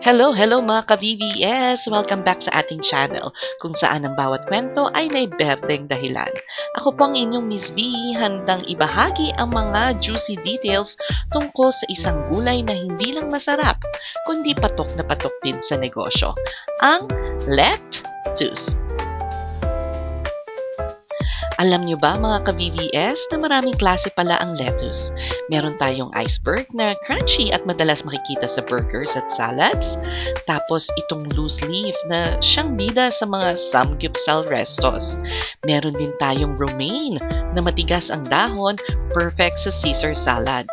Hello, hello mga ka-VVS! Welcome back sa ating channel kung saan ang bawat kwento ay may berdeng dahilan. Ako po ang inyong Miss B, handang ibahagi ang mga juicy details tungkol sa isang gulay na hindi lang masarap, kundi patok na patok din sa negosyo. Ang lettuce. Alam nyo ba mga ka-VVS na maraming klase pala ang lettuce? Meron tayong iceberg na crunchy at madalas makikita sa burgers at salads. Tapos itong loose leaf na siyang bida sa mga samgyeopsal restos. Meron din tayong romaine na matigas ang dahon, perfect sa Caesar salad.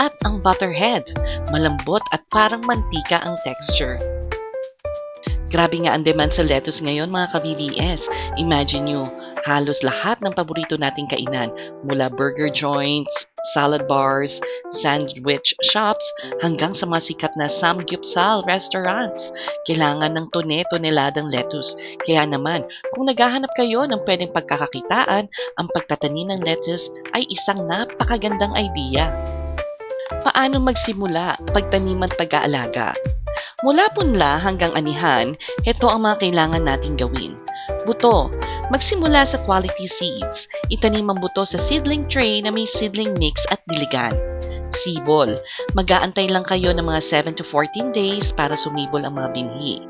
At ang butterhead, malambot at parang mantika ang texture. Grabe nga ang demand sa lettuce ngayon mga ka-VVS. Imagine nyo, halos lahat ng paborito nating kainan mula burger joints, salad bars, sandwich shops, hanggang sa mga sikat na samgyeopsal restaurants. Kailangan ng tone-toneladang lettuce. Kaya naman, kung naghahanap kayo ng pwedeng pagkakakitaan, ang pagtatanim ng lettuce ay isang napakagandang idea. Paano magsimula pagtaniman pag-aalaga? Mula punla hanggang anihan, ito ang mga kailangan nating gawin. Buto. Magsimula sa quality seeds. Itanim ang buto sa seedling tray na may seedling mix at diligan. Sibol. Mag-aantay lang kayo ng mga 7 to 14 days para sumibol ang mga binhi.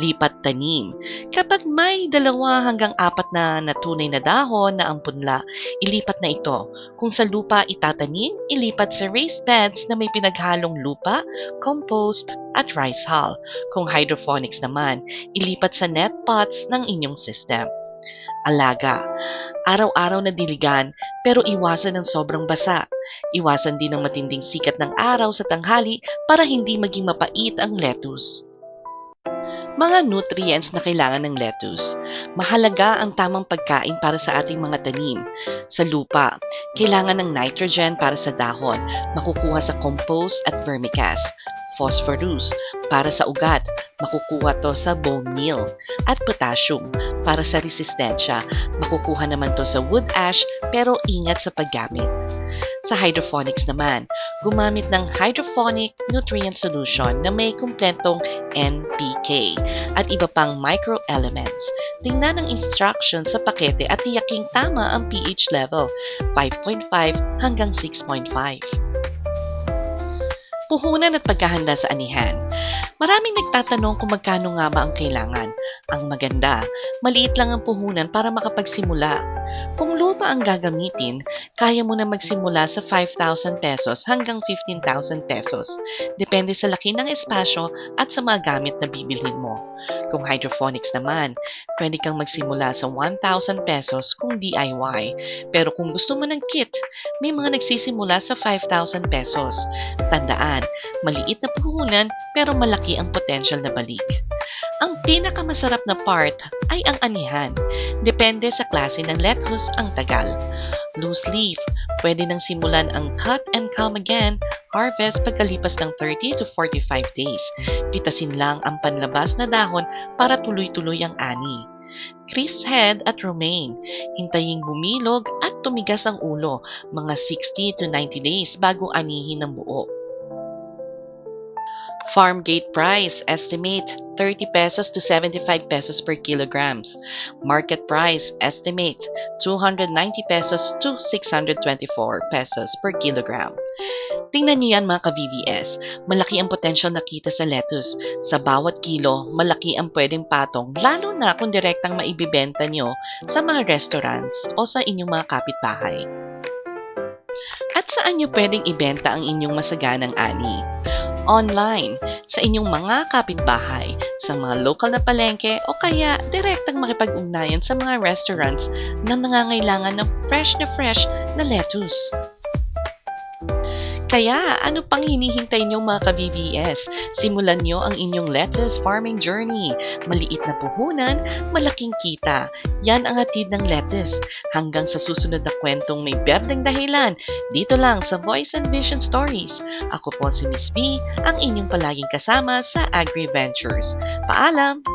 Lipat tanim. Kapag may dalawa hanggang apat na natunay na dahon na ang punla, ilipat na ito. Kung sa lupa itatanim, ilipat sa raised beds na may pinaghalong lupa, compost, at rice hull. Kung hydroponics naman, ilipat sa net pots ng inyong system. Alaga. Araw-araw na diligan pero iwasan ng sobrang basa. Iwasan din ng matinding sikat ng araw sa tanghali para hindi maging mapait ang lettuce. Mga nutrients na kailangan ng lettuce. Mahalaga ang tamang pagkain para sa ating mga tanim. Sa lupa, kailangan ng nitrogen para sa dahon, makukuha sa compost at vermicast. Phosphorus para sa ugat, makukuha to sa bone meal. At potassium para sa resistensya, makukuha naman to sa wood ash pero ingat sa paggamit. Sa hydroponics naman, gumamit ng hydroponic nutrient solution na may kumpletong NPK at iba pang microelements. Tingnan ang instructions sa pakete at tiyaking tama ang pH level, 5.5 hanggang 6.5. Puhunan at paghahanda sa anihan. Maraming nagtatanong kung magkano nga ba ang kailangan. Ang maganda, maliit lang ang puhunan para makapagsimula. Kung lupa ang gagamitin, kaya mo na magsimula sa 5,000 pesos hanggang 15,000 pesos. Depende sa laki ng espasyo at sa mga gamit na bibilhin mo. Kung hydroponics naman, pwede kang magsimula sa 1,000 pesos kung DIY. Pero kung gusto mo ng kit, may mga nagsisimula sa 5,000 pesos. Tandaan, maliit na puhunan pero malaki ang potential na balik. Ang pinakamasarap na part ay ang anihan. Depende sa klase ng lettuce ang tagal. Loose leaf, pwede nang simulan ang cut and calm again, harvest pagkalipas ng 30 to 45 days. Pitasin lang ang panlabas na dahon para tuloy-tuloy ang ani. Crisp head at romaine. Hintayin bumilog at tumigas ang ulo, mga 60 to 90 days bago anihin ng buo. Farm gate price, estimate 30 pesos to 75 pesos per kilograms. Market price, estimate 290 pesos to 624 pesos per kilogram. Tingnan niyo yan mga ka-VVS. Malaki ang potensyal nakita sa lettuce. Sa bawat kilo, malaki ang pwedeng patong, lalo na kung direktang maibibenta nyo sa mga restaurants o sa inyong mga kapitbahay. At saan nyo pwedeng ibenta ang inyong masaganang ani? Online, sa inyong mga kapitbahay, sa mga local na palengke o kaya direktang makipag-ugnayan sa mga restaurants na nangangailangan ng fresh na fresh na lettuce. Kaya, ano pang hinihintay niyo mga ka-VVS? Simulan niyo ang inyong lettuce farming journey. Maliit na puhunan, malaking kita. Yan ang hatid ng lettuce. Hanggang sa susunod na kwentong may berdeng dahilan, dito lang sa Voice and Vision Stories. Ako po si Miss B, ang inyong palaging kasama sa Agri Ventures. Paalam!